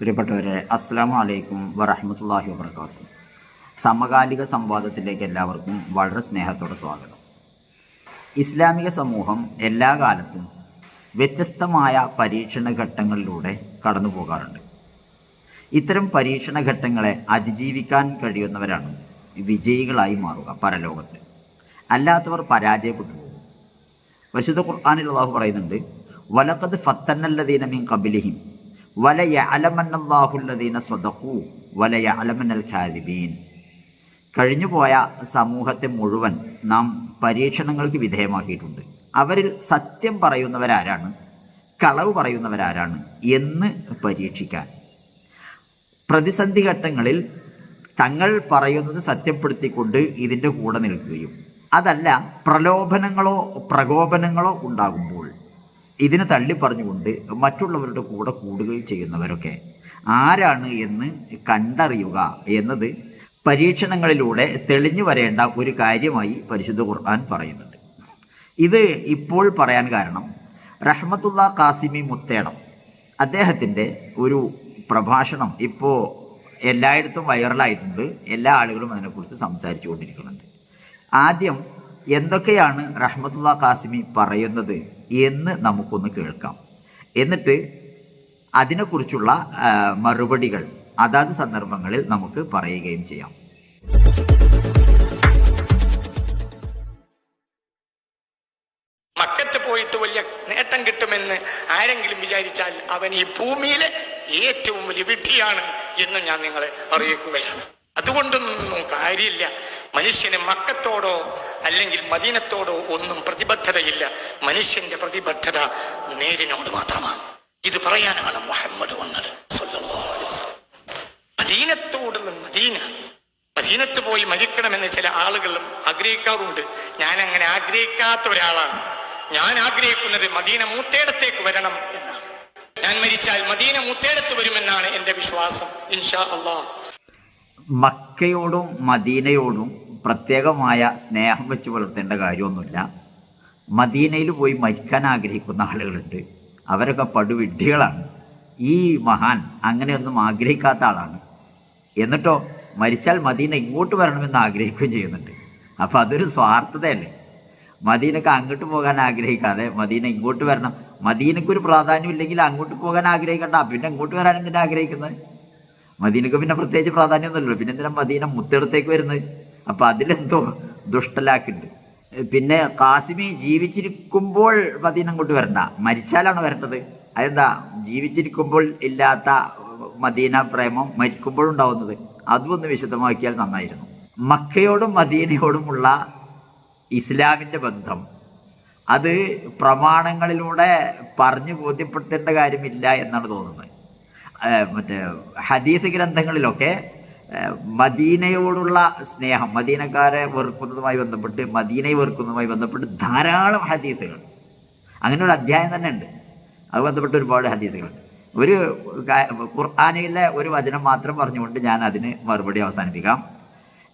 പ്രിയപ്പെട്ടവരെ അസ്സാം വലൈക്കും വറഹമത്തല്ലാഹി വാബർക്കാത്തു സമകാലിക സംവാദത്തിലേക്ക് എല്ലാവർക്കും വളരെ സ്നേഹത്തോടെ സ്വാഗതം. ഇസ്ലാമിക സമൂഹം എല്ലാ കാലത്തും വ്യത്യസ്തമായ പരീക്ഷണ ഘട്ടങ്ങളിലൂടെ കടന്നു പോകാറുണ്ട്. ഇത്തരം പരീക്ഷണ ഘട്ടങ്ങളെ അതിജീവിക്കാൻ കഴിയുന്നവരാണ് വിജയികളായി മാറുക പരലോകത്ത്. അല്ലാത്തവർ പരാജയപ്പെട്ടു പോകും. പരിശുദ്ധ ഖുർആാനിൽ അള്ളാഹു പറയുന്നുണ്ട് വലക്കത് ഫത്തന്നല്ലദീന മിൻ കബിലിഹിം വല യഅലമന്നല്ലാഹുല്ലദീന സ്വതക്കു വലയ യഅലമന്നൽ ഖാദിബീൻ. കഴിഞ്ഞുപോയ സമൂഹത്തെ മുഴുവൻ നാം പരീക്ഷണങ്ങൾക്ക് വിധേയമാക്കിയിട്ടുണ്ട്. അവരിൽ സത്യം പറയുന്നവരാരാണ് കളവ് പറയുന്നവരാരാണ് എന്ന് പരീക്ഷിക്കാൻ. പ്രതിസന്ധി ഘട്ടങ്ങളിൽ തങ്ങൾ പറയുന്നത് സത്യപ്പെടുത്തിക്കൊണ്ട് ഇതിന്റെ കൂടെ നിൽക്കുകയും. അതല്ല പ്രലോഭനങ്ങളോ പ്രകോപനങ്ങളോ ഉണ്ടാകുമ്പോൾ ഇതിനെ തള്ളി പറഞ്ഞുകൊണ്ട് മറ്റുള്ളവരുടെ കൂടെ കൂടുകയും ചെയ്യുന്നവരൊക്കെ ആരാണ് എന്ന് കണ്ടറിയുക എന്നത് പരീക്ഷണങ്ങളിലൂടെ തെളിഞ്ഞു വരേണ്ട ഒരു കാര്യമായി പരിശുദ്ധ ഖുർആൻ പറയുന്നുണ്ട്. ഇത് ഇപ്പോൾ പറയാൻ കാരണം റഹ്മത്തുള്ള കാസിമി മുത്തേടം അദ്ദേഹത്തിന്റെ ഒരു പ്രഭാഷണം ഇപ്പോൾ എല്ലായിടത്തും വൈറലായിട്ടുണ്ട് എല്ലാ ആളുകളും അതിനെക്കുറിച്ച് സംസാരിച്ചു കൊണ്ടിരിക്കുന്നുണ്ട്. ആദ്യം എന്തൊക്കെയാണ് റഹ്മത്തുള്ള കാസിമി പറയുന്നത് എന്ന് നമുക്കൊന്ന് കേൾക്കാം. എന്നിട്ട് അതിനെക്കുറിച്ചുള്ള മറുപടികൾ അതാത് സന്ദർഭങ്ങളിൽ നമുക്ക് പറയുകയും ചെയ്യാം. മക്കത്ത് പോയിട്ട് വലിയ നേട്ടം കിട്ടുമെന്ന് ആരെങ്കിലും വിചാരിച്ചാൽ അവൻ ഈ ഭൂമിയിലെ ഏറ്റവും വലിയ വിഡ്ഢിയാണ് എന്ന് ഞാൻ നിങ്ങളെ അറിയിക്കുകയാണ്. അതുകൊണ്ടൊന്നും കാര്യമില്ല. മനുഷ്യന് മക്കത്തോടോ അല്ലെങ്കിൽ മദീനത്തോടോ ഒന്നും പ്രതിബദ്ധതയില്ല. മനുഷ്യന്റെ പ്രതിബദ്ധത നേരിനോട് മാത്രമാണ്. ഇത് പറയാനാണ് മുഹമ്മദ് വന്നത്. മദീനത്തോടുള്ള മദീന. മദീനത്ത് പോയി മരിക്കണമെന്ന് ചില ആളുകളും ആഗ്രഹിക്കാറുണ്ട്. ഞാൻ അങ്ങനെ ആഗ്രഹിക്കാത്ത ഒരാളാണ്. ഞാൻ ആഗ്രഹിക്കുന്നത് മദീന മൂത്തേടത്തേക്ക് വരണം എന്നാണ്. ഞാൻ മരിച്ചാൽ മദീന മൂത്തേടത്ത് വരുമെന്നാണ് എന്റെ വിശ്വാസം. ഇൻഷാ അള്ളാഹ്. മക്കയോടും മദീനയോടും പ്രത്യേകമായ സ്നേഹം വെച്ച് പുലർത്തേണ്ട കാര്യമൊന്നുമില്ല. മദീനയിൽ പോയി മരിക്കാൻ ആഗ്രഹിക്കുന്ന ആളുകളുണ്ട്. അവരൊക്കെ പടുവിഡ്ഢികളാണ്. ഈ മഹാൻ അങ്ങനെയൊന്നും ആഗ്രഹിക്കാത്ത ആളാണ്. എന്നിട്ടോ മരിച്ചാൽ മദീന ഇങ്ങോട്ട് വരണമെന്ന് ആഗ്രഹിക്കുകയും ചെയ്യുന്നുണ്ട്. അപ്പോൾ അതൊരു സ്വാർത്ഥതയല്ലേ? മദീനക്ക് അങ്ങോട്ട് പോകാൻ ആഗ്രഹിക്കാതെ മദീന ഇങ്ങോട്ട് വരണം. മദീനക്കൊരു പ്രാധാന്യം ഇല്ലെങ്കിൽ അങ്ങോട്ട് പോകാൻ ആഗ്രഹിക്കണ്ട. പിന്നെ ഇങ്ങോട്ട് വരാൻ എന്തിനാ ആഗ്രഹിക്കുന്നത്? മദീനക്ക് പിന്നെ പ്രത്യേകിച്ച് പ്രാധാന്യമൊന്നുമില്ലല്ലോ. പിന്നെ എന്തിനാ മദീന മുത്തെടുത്തേക്ക് വരുന്നത്? അപ്പൊ അതിലെന്തോ ദുഷ്ടലാക്കുണ്ട്. പിന്നെ കാസിമി ജീവിച്ചിരിക്കുമ്പോൾ മദീന അങ്ങോട്ട് വരണ്ട. മരിച്ചാലാണ് വരേണ്ടത്? അതെന്താ? ജീവിച്ചിരിക്കുമ്പോൾ ഇല്ലാത്ത മദീന പ്രേമം മരിക്കുമ്പോഴുണ്ടാവുന്നത് അതും ഒന്ന് വിശദമാക്കിയാൽ നന്നായിരുന്നു. മക്കയോടും മദീനയോടുമുള്ള ഇസ്ലാമിന്റെ ബന്ധം. അത് പ്രമാണങ്ങളിലൂടെ പറഞ്ഞു ബോധ്യപ്പെടുത്തേണ്ട കാര്യമില്ല എന്നാണ് തോന്നുന്നത്. മറ്റേ ഹദീസ് ഗ്രന്ഥങ്ങളിലൊക്കെ മദീനയോടുള്ള സ്നേഹം മദീനക്കാരെ വെറുക്കുന്നതുമായി ബന്ധപ്പെട്ട് മദീനയെ വെറുക്കുന്നതുമായി ബന്ധപ്പെട്ട് ധാരാളം ഹദീസുകൾ. അങ്ങനെ ഒരു അധ്യായം തന്നെ ഉണ്ട്. അത് ബന്ധപ്പെട്ട് ഒരുപാട് ഹദീസുകൾ. ഒരു ഖുർആാനയിലെ ഒരു വചനം മാത്രം പറഞ്ഞുകൊണ്ട് ഞാൻ അതിന് മറുപടി അവസാനിപ്പിക്കാം.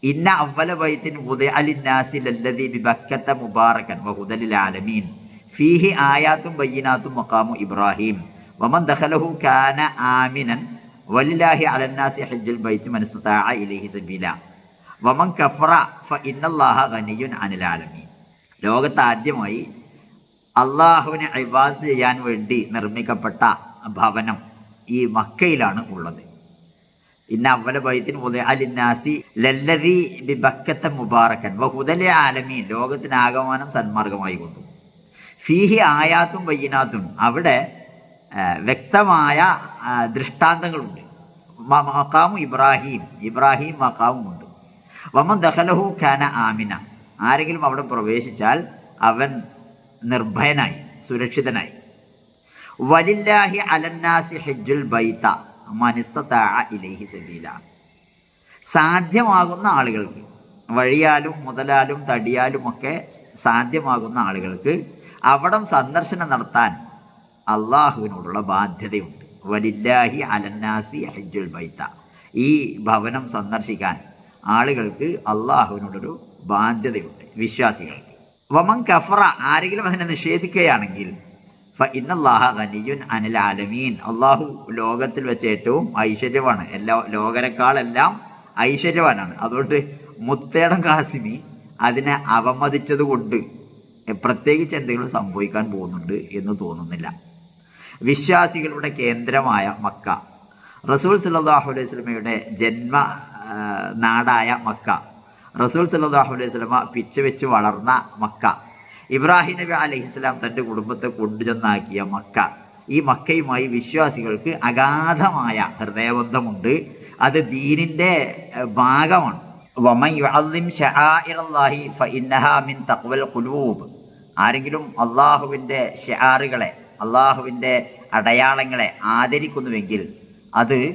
ഇന്ന അവല ബൈത്തിൻ വഹുദലിൽ ആലമീൻ. ഫീഹി ആയാത്തും ബയ്യനാത്തും മക്കാമു ഇബ്രാഹിം. വമൻ ദഖലഹു കാന ആമിനൻ വലില്ലാഹി അലന്നാസി ഹജ്ജുൽ ബൈത്ത് ഇസ്തതാഅ ഇലൈഹി സബീല. വമൻ കഫറ ഫഇന്നല്ലാഹ ഗനിയുൻ അനിൽ ആലമീൻ. ലോകത്ത് ആദ്യമായി അള്ളാഹുവിനെ ഇബാദത്ത് ചെയ്യാൻ വേണ്ടി നിർമ്മിക്കപ്പെട്ട ഭവനം ഈ മക്കയിലാണ് ഉള്ളത്. ഇന്ന അവല ബൈത്തിൻ അലിന്നാസി ലല്ലതി ബിബക്കത്ത മുബാറക്കൻ വഹുദലെ ആലമീൻ. ലോകത്തിനാകമാനം സന്മാർഗമായി കൊണ്ടു. ഫീഹി ആയാത്തും വയ്യനാത്തും അവിടെ വ്യക്തമായ ദൃഷ്ടാന്തങ്ങളുണ്ട്. മക്കാമു ഇബ്രാഹിം. ഇബ്രാഹിം മഖാമുമുണ്ട് വമൻ ദഹലഹു ഖാന ആമിന. ആരെങ്കിലും അവിടെ പ്രവേശിച്ചാൽ അവൻ നിർഭയനായി സുരക്ഷിതനായി. വലില്ലാഹി അലന്നാസി ഹെജുൽ ബൈത്ത മനിസ്തതാഅ ഇലൈഹി സബീല. സാധ്യമാകുന്ന ആളുകൾക്ക് വഴിയാലും മുതലാലും തടിയാലും ഒക്കെ സാധ്യമാകുന്ന ആളുകൾക്ക് അവിടം സന്ദർശനം നടത്താൻ അള്ളാഹുവിനോടുള്ള ബാധ്യതയുണ്ട്. വലില്ലാഹി അലന്നാസി ഹജ്ജുൽ ബൈത്ത. ഈ ഭവനം സന്ദർശിക്കാൻ ആളുകൾക്ക് അള്ളാഹുവിനോടൊരു ബാധ്യതയുണ്ട് വിശ്വാസികൾക്ക്. വമൻ കഫറ ആരെങ്കിലും അതിനെ നിഷേധിക്കുകയാണെങ്കിൽ ഇന്നല്ലാഹ ഖനിയുൻ അനിൽ ആലമീൻ. അള്ളാഹു ലോകത്തിൽ വെച്ച് ഏറ്റവും ഐശ്വര്യമാണ്. എല്ലാ ലോകരെക്കാളെല്ലാം ഐശ്വര്യവാനാണ്. അതുകൊണ്ട് മുത്തേടം കാസിമി അതിനെ അവമതിച്ചത് കൊണ്ട് പ്രത്യേകിച്ച് എന്തെങ്കിലും സംഭവിക്കാൻ പോകുന്നുണ്ട് എന്ന് തോന്നുന്നില്ല. വിശ്വാസികളുടെ കേന്ദ്രമായ മക്ക. റസൂൽ സല്ലാഹു അലൈഹി സ്വലമയുടെ ജന്മ നാടായ മക്ക. റസൂൽ സല്ലാഹു അലൈഹി സ്വലമ പിച്ച വെച്ച് വളർന്ന മക്ക. ഇബ്രാഹിം നബി അലൈഹി സ്വലാം തന്റെ കുടുംബത്തെ കൊണ്ടുചെന്നാക്കിയ മക്ക. ഈ മക്കയുമായി വിശ്വാസികൾക്ക് അഗാധമായ ഹൃദയബന്ധമുണ്ട്. അത് ദീനിന്റെ ഭാഗമാണ്. ആരെങ്കിലും അള്ളാഹുവിന്റെ ഷെയാറുകളെ അള്ളാഹുവിന്റെ അടയാളങ്ങളെ ആദരിക്കുന്നുവെങ്കിൽ അത്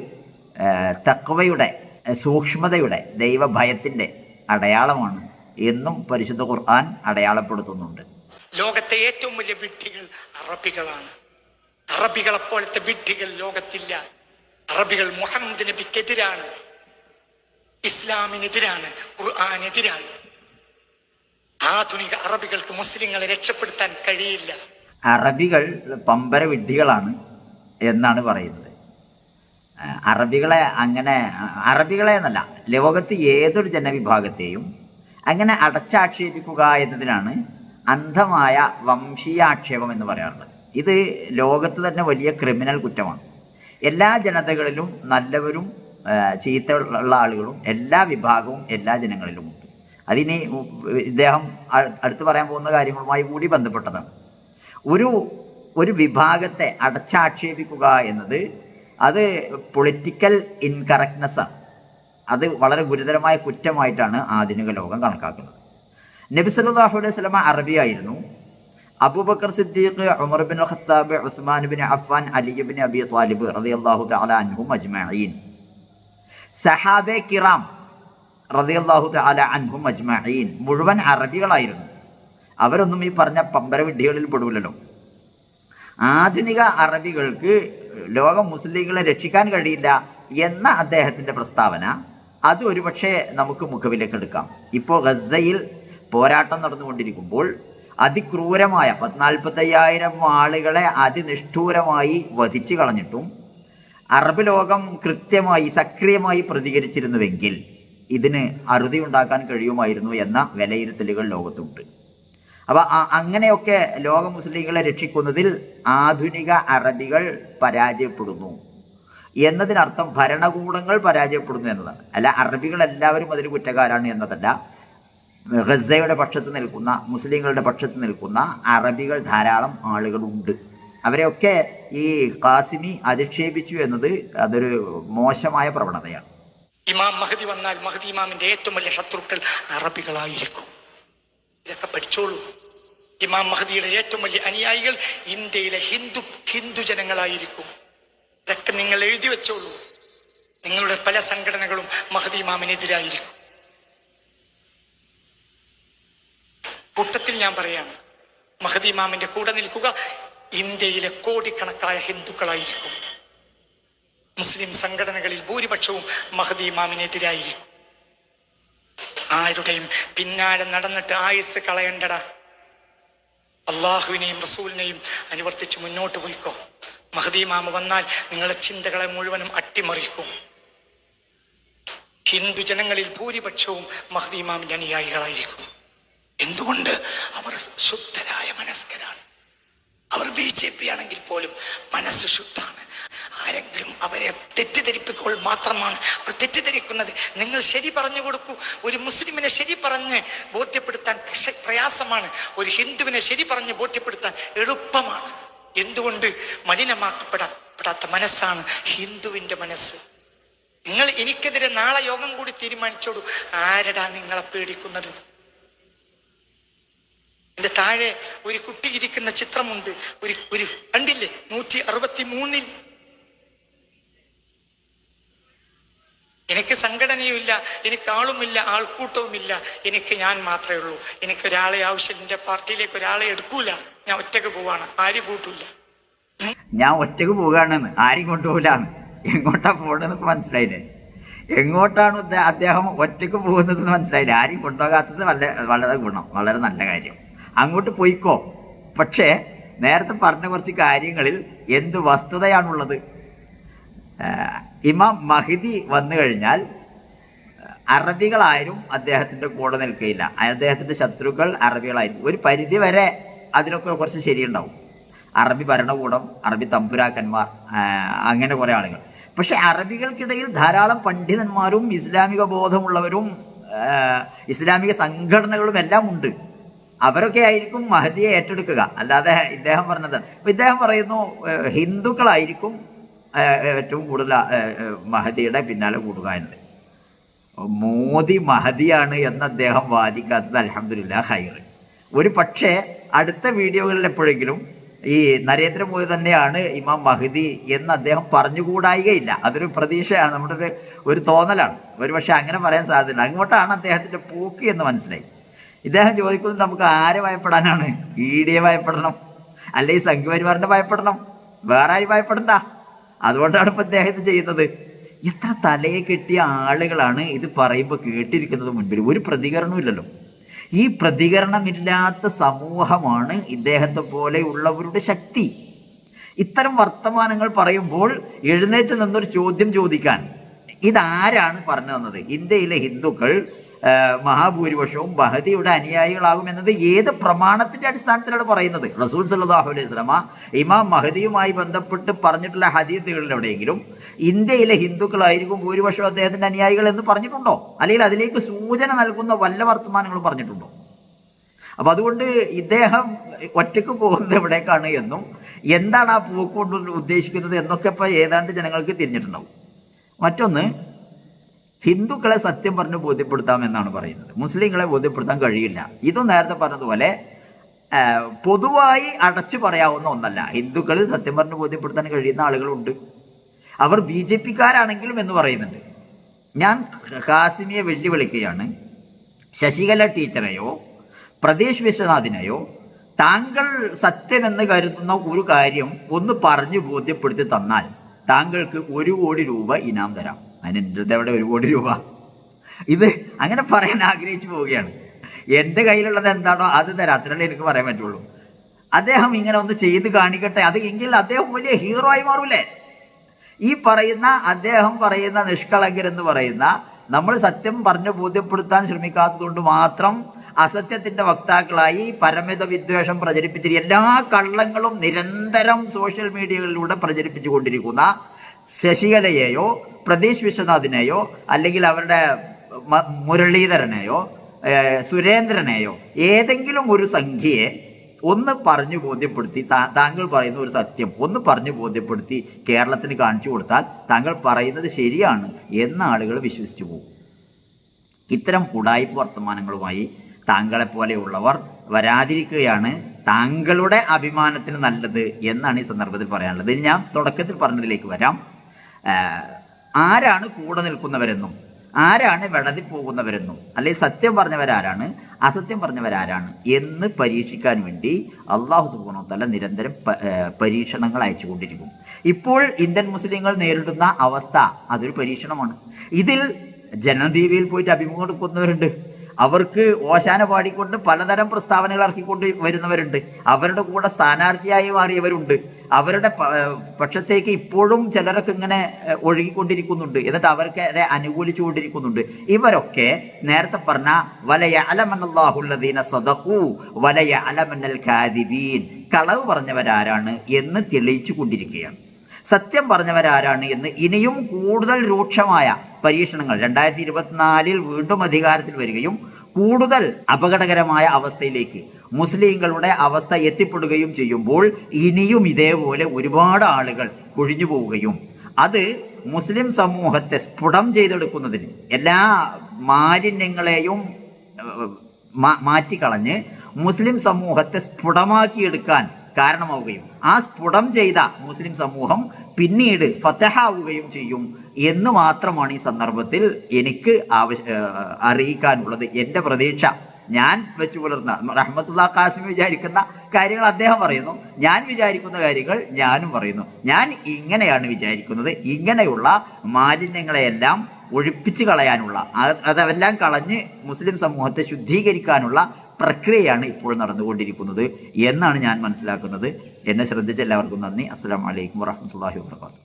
തക്വയുടെ സൂക്ഷ്മതയുടെ ദൈവഭയത്തിന്റെ അടയാളമാണ് എന്നും പരിശുദ്ധ ഖുർആൻ അടയാളപ്പെടുത്തുന്നുണ്ട്. ലോകത്തെ ഏറ്റവും വലിയ വിഡ്ഢികൾ അറബികളാണ്. അറബികളെ പോലത്തെ വിഡ്ഢികൾ ലോകത്തില്ല. അറബികൾ മുഹമ്മദ് നബിക്കെതിരാണ്. ഇസ്ലാമിനെതിരാണ്. ഖുർആാനെതിരാണ്. ആധുനിക അറബികൾക്ക് മുസ്ലിങ്ങളെ രക്ഷപ്പെടുത്താൻ കഴിയില്ല. അറബികൾ പമ്പര വിഡ്ഢികളാണ് എന്നാണ് പറയുന്നത്. അറബികളെ അങ്ങനെ അറബികളെ എന്നല്ല ലോകത്ത് ഏതൊരു ജനവിഭാഗത്തെയും അങ്ങനെ അടച്ചാക്ഷേപിക്കുക എന്നതിനാണ് അന്ധമായ വംശീയാക്ഷേപം എന്ന് പറയാറുള്ളത്. ഇത് ലോകത്ത് തന്നെ വലിയ ക്രിമിനൽ കുറ്റമാണ്. എല്ലാ ജനതകളിലും നല്ലവരും ചീത്ത ഉള്ള ആളുകളും എല്ലാ വിഭാഗവും എല്ലാ ജനങ്ങളിലുമുണ്ട്. അതിന് ഇദ്ദേഹം അടുത്ത് പറയാൻ പോകുന്ന കാര്യങ്ങളുമായി കൂടി ബന്ധപ്പെട്ടതാണ്. ഒരു ഒരു വിഭാഗത്തെ അടച്ചാക്ഷേപിക്കുക എന്നത് അത് പൊളിറ്റിക്കൽ ഇൻകറക്റ്റ്നെസ് ആണ്. അത് വളരെ ഗുരുതരമായ കുറ്റമായിട്ടാണ് ആധുനിക ലോകം കണക്കാക്കുന്നത്. നബി സല്ലല്ലാഹു അലൈഹി വസല്ലമ അറബിയായിരുന്നു Abu Bakr Siddiq Umar bin Khattab Usman bin Affan Ali bin Abi Talib റതി അള്ളാഹു അൻഹും അജ്മഈൻ. സഹാബെ കിറാം റതി അള്ളാഹു അൻഹും അജ്മഈൻ. മുഴുവൻ അറബികളായിരുന്നു. അവരൊന്നും ഈ പറഞ്ഞ പമ്പര വിഡ്ഢികളിൽ പെടൂലല്ലോ. ആധുനിക അറബികൾക്ക് ലോക മുസ്ലിങ്ങളെ രക്ഷിക്കാൻ കഴിയില്ല എന്ന അദ്ദേഹത്തിന്റെ പ്രസ്താവന അത് ഒരുപക്ഷെ നമുക്ക് മുഖവിലേക്ക് എടുക്കാം. ഇപ്പോൾ ഗസയിൽ പോരാട്ടം നടന്നുകൊണ്ടിരിക്കുമ്പോൾ അതിക്രൂരമായ പത്തിനാൽപ്പത്തയ്യായിരം ആളുകളെ അതിനിഷ്ഠൂരമായി വധിച്ചു കളഞ്ഞിട്ടും അറബ് ലോകം കൃത്യമായി സക്രിയമായി പ്രതികരിച്ചിരുന്നുവെങ്കിൽ ഇതിന് അറുതി ഉണ്ടാക്കാൻ കഴിയുമായിരുന്നു എന്ന വിലയിരുത്തലുകൾ ലോകത്തുണ്ട്. അപ്പൊ അങ്ങനെയൊക്കെ ലോക മുസ്ലിങ്ങളെ രക്ഷിക്കുന്നതിൽ ആധുനിക അറബികൾ പരാജയപ്പെടുന്നു. എന്നതിനർത്ഥം ഭരണകൂടങ്ങൾ പരാജയപ്പെടുന്നു എന്നതാണ്. അല്ല അറബികൾ എല്ലാവരും അതിൽ കുറ്റക്കാരാണ് എന്നതല്ല. ഗസയുടെ പക്ഷത്ത് നിൽക്കുന്ന മുസ്ലിങ്ങളുടെ പക്ഷത്ത് നിൽക്കുന്ന അറബികൾ ധാരാളം ആളുകളുണ്ട്. അവരെയൊക്കെ ഈ കാസിമി അധിക്ഷേപിച്ചു എന്നത് അതൊരു മോശമായ പ്രവണതയാണ്. ഇമാം മഹദി വന്നാൽ മഹദി ഇമാമിന്റെ ഏറ്റവും വലിയ ശത്രുക്കൾ അറബികളായിരിക്കും. ഇതൊക്കെ പഠിച്ചോളൂ. ഇമാം മഹദിയുടെ ഏറ്റവും വലിയ അനുയായികൾ ഇന്ത്യയിലെ ഹിന്ദു ഹിന്ദു ജനങ്ങളായിരിക്കും. ഇതൊക്കെ നിങ്ങൾ എഴുതി വെച്ചോളൂ. നിങ്ങളുടെ പല സംഘടനകളും മഹദി ഇമാമിനെതിരായിരിക്കും. കൂട്ടത്തിൽ ഞാൻ പറയാണ് മഹദി ഇമാമിന്റെ കൂടെ നിൽക്കുക ഇന്ത്യയിലെ കോടിക്കണക്കായ ഹിന്ദുക്കളായിരിക്കും. മുസ്ലിം സംഘടനകളിൽ ഭൂരിപക്ഷവും മഹദി ഇമാമിനെതിരായിരിക്കും. ആരുടെയും പിന്നാലെ നടന്നിട്ട് ആയുസ് കളയണ്ടടാ. അള്ളാഹുവിനെയും റസൂലിനെയും അനുവർത്തിച്ച് മുന്നോട്ട് പോയിക്കോ. മഹദീമാമ വന്നാൽ നിങ്ങളുടെ ചിന്തകളെ മുഴുവനും അട്ടിമറിക്കും. ഹിന്ദു ജനങ്ങളിൽ ഭൂരിപക്ഷവും മഹദീമാമിന്റെ അനുയായികളായിരിക്കും. എന്തുകൊണ്ട്? അവർ ശുദ്ധരായ മനസ്കരാണ്. അവർ ബി ജെ പി ആണെങ്കിൽ പോലും മനസ്സ് ശുദ്ധാണ്. ആരെങ്കിലും അവരെ തെറ്റിദ്ധരിപ്പിക്കുമ്പോൾ മാത്രമാണ് അവർ തെറ്റിദ്ധരിക്കുന്നത്. നിങ്ങൾ ശരി പറഞ്ഞു കൊടുക്കൂ. ഒരു മുസ്ലിമിനെ ശരി പറഞ്ഞ് ബോധ്യപ്പെടുത്താൻ പ്രയാസമാണ്. ഒരു ഹിന്ദുവിനെ ശരി പറഞ്ഞ് ബോധ്യപ്പെടുത്താൻ എളുപ്പമാണ്. എന്തുകൊണ്ട് മലിനമാക്കപ്പെടാത്ത മനസ്സാണ് ഹിന്ദുവിന്റെ മനസ്സ്? നിങ്ങൾ എനിക്കെതിരെ നാളെ യോഗം കൂടി തീരുമാനിച്ചോളൂ. ആരടാ നിങ്ങളെ പേടിക്കുന്നത്? എന്റെ താഴെ ഒരു കുട്ടി ഇരിക്കുന്ന ചിത്രമുണ്ട്. ഒരു ഒരു കണ്ടില്ലേ? നൂറ്റി അറുപത്തി മൂന്നിൽ എനിക്ക് സംഘടനയുമില്ല എനിക്ക് ആളുമില്ല ആൾക്കൂട്ടവുമില്ല. എനിക്ക് ഞാൻ മാത്രമേ ഉള്ളൂ. എനിക്ക് ഒരാളെ ആവശ്യം എന്റെ പാർട്ടിയിലേക്ക് ഒരാളെ എടുക്കൂല. ഞാൻ ഒറ്റയ്ക്ക് പോവാണ്. ആരും കൂട്ടൂല ഞാൻ ഒറ്റയ്ക്ക് പോവുകയാണെന്ന് ആരും കൊണ്ടുപോകില്ലാന്ന് എങ്ങോട്ടാ പോകണമെന്ന് മനസ്സിലായില്ലേ? എങ്ങോട്ടാണ് അദ്ദേഹം ഒറ്റയ്ക്ക് പോകുന്നത് മനസ്സിലായില്ല? ആരും കൊണ്ടുപോകാത്തത് വളരെ വളരെ ഗുണം. വളരെ നല്ല കാര്യം. അങ്ങോട്ട് പോയിക്കോ. പക്ഷേ നേരത്തെ പറഞ്ഞ കുറച്ച് കാര്യങ്ങളിൽ എന്ത് വസ്തുതയാണുള്ളത്? ഇമാം മഹിദി വന്നു കഴിഞ്ഞാൽ അറബികളാരും അദ്ദേഹത്തിന്റെ കൂടെ നിൽക്കുകയില്ല. അദ്ദേഹത്തിന്റെ ശത്രുക്കൾ അറബികളായിരിക്കും. ഒരു പരിധി വരെ അതിനൊക്കെ കുറച്ച് ശരിയുണ്ടാവും. അറബി ഭരണകൂടം അറബി തമ്പുരാക്കന്മാർ അങ്ങനെ കുറെ ആളുകൾ. പക്ഷെ അറബികൾക്കിടയിൽ ധാരാളം പണ്ഡിതന്മാരും ഇസ്ലാമിക ബോധമുള്ളവരും ഇസ്ലാമിക സംഘടനകളും എല്ലാം ഉണ്ട്. അവരൊക്കെ ആയിരിക്കും മഹദിയെ ഏറ്റെടുക്കുക. അല്ലാതെ ഇദ്ദേഹം പറഞ്ഞത് ഇദ്ദേഹം പറയുന്നു ഹിന്ദുക്കളായിരിക്കും ഏറ്റവും കൂടുതൽ മഹദിയുടെ പിന്നാലെ കൂടുക എന്നത്. മോദി മഹദിയാണ് എന്ന് അദ്ദേഹം വാദിക്കാത്തത് അലഹമില്ല ഹൈർ ഒരു പക്ഷേ അടുത്ത വീഡിയോകളിൽ എപ്പോഴെങ്കിലും ഈ നരേന്ദ്രമോദി തന്നെയാണ് ഇമാം മഹദി എന്ന് അദ്ദേഹം പറഞ്ഞുകൂടായികയില്ല. അതൊരു പ്രതീക്ഷയാണ് നമ്മുടെ ഒരു ഒരു തോന്നലാണ്. ഒരു പക്ഷെ അങ്ങനെ പറയാൻ സാധ്യതയില്ല. അങ്ങോട്ടാണ് അദ്ദേഹത്തിന്റെ പോക്ക് എന്ന് മനസ്സിലായി. ഇദ്ദേഹം ചോദിക്കുന്നത് നമുക്ക് ആരെ ഭയപ്പെടാനാണ്? ഇ ഡിയെ ഭയപ്പെടണം? അല്ലെങ്കിൽ ഈ സംഘപരിവാറിനെ ഭയപ്പെടണം? വേറെ ആരും ഭയപ്പെടണ്ട? അതുകൊണ്ടാണ് ഇപ്പൊ അദ്ദേഹം ഇത് ചെയ്യുന്നത്. എത്ര തലയെ കെട്ടിയ ആളുകളാണ് ഇത് പറയുമ്പോൾ കേട്ടിരിക്കുന്നത് മുൻപിൽ. ഒരു പ്രതികരണവും ഇല്ലല്ലോ. ഈ പ്രതികരണമില്ലാത്ത സമൂഹമാണ് ഇദ്ദേഹത്തെ പോലെയുള്ളവരുടെ ശക്തി. ഇത്തരം വർത്തമാനങ്ങൾ പറയുമ്പോൾ എഴുന്നേറ്റ് നിന്നൊരു ചോദ്യം ചോദിക്കാൻ ഇതാരാണ് പറഞ്ഞു തന്നത്? ഇന്ത്യയിലെ ഹിന്ദുക്കൾ മഹാഭൂരിപക്ഷവും ബഹദിയുടെ അനുയായികളാകും എന്നത് ഏത് പ്രമാണത്തിന്റെ അടിസ്ഥാനത്തിലാണ് പറയുന്നത്? റസൂൽ സല്ലാഹു അലൈഹി സ്വലമ ഇമാം മഹദിയുമായി ബന്ധപ്പെട്ട് പറഞ്ഞിട്ടുള്ള ഹദീസുകളിൽ എവിടെയെങ്കിലും ഇന്ത്യയിലെ ഹിന്ദുക്കളായിരിക്കും ഭൂരിപക്ഷം അദ്ദേഹത്തിന്റെ അനുയായികൾ എന്ന് പറഞ്ഞിട്ടുണ്ടോ? അല്ലെങ്കിൽ അതിലേക്ക് സൂചന നൽകുന്ന വല്ല വർത്തമാനങ്ങളും പറഞ്ഞിട്ടുണ്ടോ? അപ്പൊ അതുകൊണ്ട് ഇദ്ദേഹം ഒറ്റയ്ക്ക് പോകുന്നത് എവിടേക്കാണ് എന്നും എന്താണ് ആ പോക്കുകൊണ്ട് ഉദ്ദേശിക്കുന്നത് എന്നൊക്കെ ഇപ്പൊ ഏതാണ്ട് ജനങ്ങൾക്ക് തിരിഞ്ഞിട്ടുണ്ടാവും. മറ്റൊന്ന് ഹിന്ദുക്കളെ സത്യം പറഞ്ഞ് ബോധ്യപ്പെടുത്താം എന്നാണ് പറയുന്നത്. മുസ്ലിങ്ങളെ ബോധ്യപ്പെടുത്താൻ കഴിയില്ല. ഇതും നേരത്തെ പറഞ്ഞതുപോലെ പൊതുവായി അടച്ചു പറയാവുന്ന ഒന്നല്ല. ഹിന്ദുക്കളിൽ സത്യം പറഞ്ഞ് ബോധ്യപ്പെടുത്താൻ കഴിയുന്ന ആളുകളുണ്ട്. അവർ ബി ജെ പിക്കാരാണെങ്കിലും എന്ന് പറയുന്നുണ്ട്. ഞാൻ ഹാസിമിയെ വെല്ലുവിളിക്കുകയാണ്. ശശികല ടീച്ചറെയോ പ്രദേശ് വിശ്വനാഥിനെയോ താങ്കൾ സത്യമെന്ന് കരുതുന്ന ഒരു കാര്യം ഒന്ന് പറഞ്ഞു ബോധ്യപ്പെടുത്തി തന്നാൽ താങ്കൾക്ക് ഒരു കോടി രൂപ ഇനാം തരാം. അതിന് എന്റെ അവിടെ ഒരു കോടി രൂപ. ഇത് അങ്ങനെ പറയാൻ ആഗ്രഹിച്ചു പോവുകയാണ്. എന്റെ കയ്യിലുള്ളത് എന്താണോ അത് തരാം. അത്രയല്ലേ എനിക്ക് പറയാൻ പറ്റുള്ളൂ. അദ്ദേഹം ഇങ്ങനെ ഒന്ന് ചെയ്ത് കാണിക്കട്ടെ. അത് എങ്കിൽ അദ്ദേഹം വലിയ ഹീറോ ആയി മാറൂലേ? ഈ പറയുന്ന അദ്ദേഹം പറയുന്ന നിഷ്കളങ്കർ എന്ന് പറയുന്ന നമ്മൾ സത്യം പറഞ്ഞു ബോധ്യപ്പെടുത്താൻ ശ്രമിക്കാത്തതുകൊണ്ട് മാത്രം അസത്യത്തിന്റെ വക്താക്കളായി പരമിത വിദ്വേഷം പ്രചരിപ്പിച്ചിട്ട് എല്ലാ കള്ളങ്ങളും നിരന്തരം സോഷ്യൽ മീഡിയകളിലൂടെ പ്രചരിപ്പിച്ചു കൊണ്ടിരിക്കുന്ന ശശികലയെയോ പ്രതീഷ് വിശ്വനാഥിനെയോ അല്ലെങ്കിൽ അവരുടെ മുരളീധരനെയോ സുരേന്ദ്രനെയോ ഏതെങ്കിലും ഒരു സംഖ്യയെ ഒന്ന് പറഞ്ഞു ബോധ്യപ്പെടുത്തി താങ്കൾ പറയുന്ന ഒരു സത്യം ഒന്ന് പറഞ്ഞു ബോധ്യപ്പെടുത്തി കേരളത്തിന് കാണിച്ചു കൊടുത്താൽ താങ്കൾ പറയുന്നത് ശരിയാണ് എന്ന ആളുകൾ വിശ്വസിച്ചു പോകും. ഇത്തരം ഉടായ്പ വർത്തമാനങ്ങളുമായി താങ്കളെ പോലെയുള്ളവർ വരാതിരിക്കുകയാണ് താങ്കളുടെ അഭിമാനത്തിന് നല്ലത് എന്നാണ് ഈ സന്ദർഭത്തിൽ പറയാനുള്ളത്. ഇനി ഞാൻ തുടക്കത്തിൽ പറഞ്ഞതിലേക്ക് വരാം. ആരാണ് കൂടെ നിൽക്കുന്നവരെന്നും ആരാണ് വെടതി പോകുന്നവരെന്നും അല്ലെ സത്യം പറഞ്ഞവരാരാണ് അസത്യം പറഞ്ഞവരാരാണ് എന്ന് പരീക്ഷിക്കാൻ വേണ്ടി അള്ളാഹു സുബാനോ തല നിരന്തരം പരീക്ഷണങ്ങൾ അയച്ചുകൊണ്ടിരിക്കും. ഇപ്പോൾ ഇന്ത്യൻ മുസ്ലിങ്ങൾ നേരിടുന്ന അവസ്ഥ അതൊരു പരീക്ഷണമാണ്. ഇതിൽ ജനദീവിയിൽ പോയിട്ട് അഭിമുഖം കൊടുക്കുന്നവരുണ്ട് അവർക്ക് ഓശാന പാടിക്കൊണ്ട് പലതരം പ്രസ്താവനകൾ ഇറക്കിക്കൊണ്ട് വരുന്നവരുണ്ട്. അവരുടെ കൂടെ സ്ഥാനാർത്ഥിയായി മാറിയവരുണ്ട്. അവരുടെ പക്ഷത്തേക്ക് ഇപ്പോഴും ചിലരൊക്കെ ഇങ്ങനെ ഒഴുകിക്കൊണ്ടിരിക്കുന്നുണ്ട്. എന്നിട്ട് അവർക്ക് അനുകൂലിച്ചുകൊണ്ടിരിക്കുന്നുണ്ട്. ഇവരൊക്കെ നേരത്തെ പറഞ്ഞ വലയ അലമല്ലാഹുല്ലദീന സദഖു വലയ അലമന്നൽ ഖാദിബീൻ. കളവ് പറഞ്ഞവരാരാണ് എന്ന് തെളിയിച്ചു കൊണ്ടിരിക്കുകയാണ് സത്യം പറഞ്ഞവരാരാണ് എന്ന് ഇനിയും കൂടുതൽ രൂക്ഷമായ പരീക്ഷണങ്ങൾ. രണ്ടായിരത്തി ഇരുപത്തിനാലിൽ വീണ്ടും അധികാരത്തിൽ വരികയും കൂടുതൽ അപകടകരമായ അവസ്ഥയിലേക്ക് മുസ്ലിങ്ങളുടെ അവസ്ഥ എത്തിപ്പെടുകയും ചെയ്യുമ്പോൾ ഇനിയും ഇതേപോലെ ഒരുപാട് ആളുകൾ കൊഴിഞ്ഞു പോവുകയും അത് മുസ്ലിം സമൂഹത്തെ സ്ഫുടം ചെയ്തെടുക്കുന്നതിന് എല്ലാ മാലിന്യങ്ങളെയും മാറ്റിക്കളഞ്ഞ് മുസ്ലിം സമൂഹത്തെ സ്ഫുടമാക്കിയെടുക്കാൻ കാരണമാവുകയും ആ സ്ഫുടം ചെയ്ത മുസ്ലിം സമൂഹം പിന്നീട് ഫത്തഹാവുകയും ചെയ്യും എന്ന് മാത്രമാണ് ഈ സന്ദർഭത്തിൽ എനിക്ക് ആവശ്യ അറിയിക്കാനുള്ളത്. എന്റെ പ്രതീക്ഷ. ഞാൻ വെച്ചു പുലർന്ന റഹ്മത്തുള്ള ഖാസിം വിചാരിക്കുന്ന കാര്യങ്ങൾ അദ്ദേഹം പറയുന്നു. ഞാൻ വിചാരിക്കുന്ന കാര്യങ്ങൾ ഞാനും പറയുന്നു. ഞാൻ ഇങ്ങനെയാണ് വിചാരിക്കുന്നത്. ഇങ്ങനെയുള്ള മാലിന്യങ്ങളെയെല്ലാം ഒഴിപ്പിച്ച് കളയാനുള്ള അത് അതെല്ലാം കളഞ്ഞ് മുസ്ലിം സമൂഹത്തെ ശുദ്ധീകരിക്കാനുള്ള പ്രക്രിയയാണ് ഇപ്പോൾ നടന്നുകൊണ്ടിരിക്കുന്നത് എന്നാണ് ഞാൻ മനസ്സിലാക്കുന്നത്. എന്നെ ശ്രദ്ധിച്ച എല്ലാവർക്കും നന്ദി. അസ്സാം വലൈക്കും വാഹമത്തല്ലാഹി വാത്തു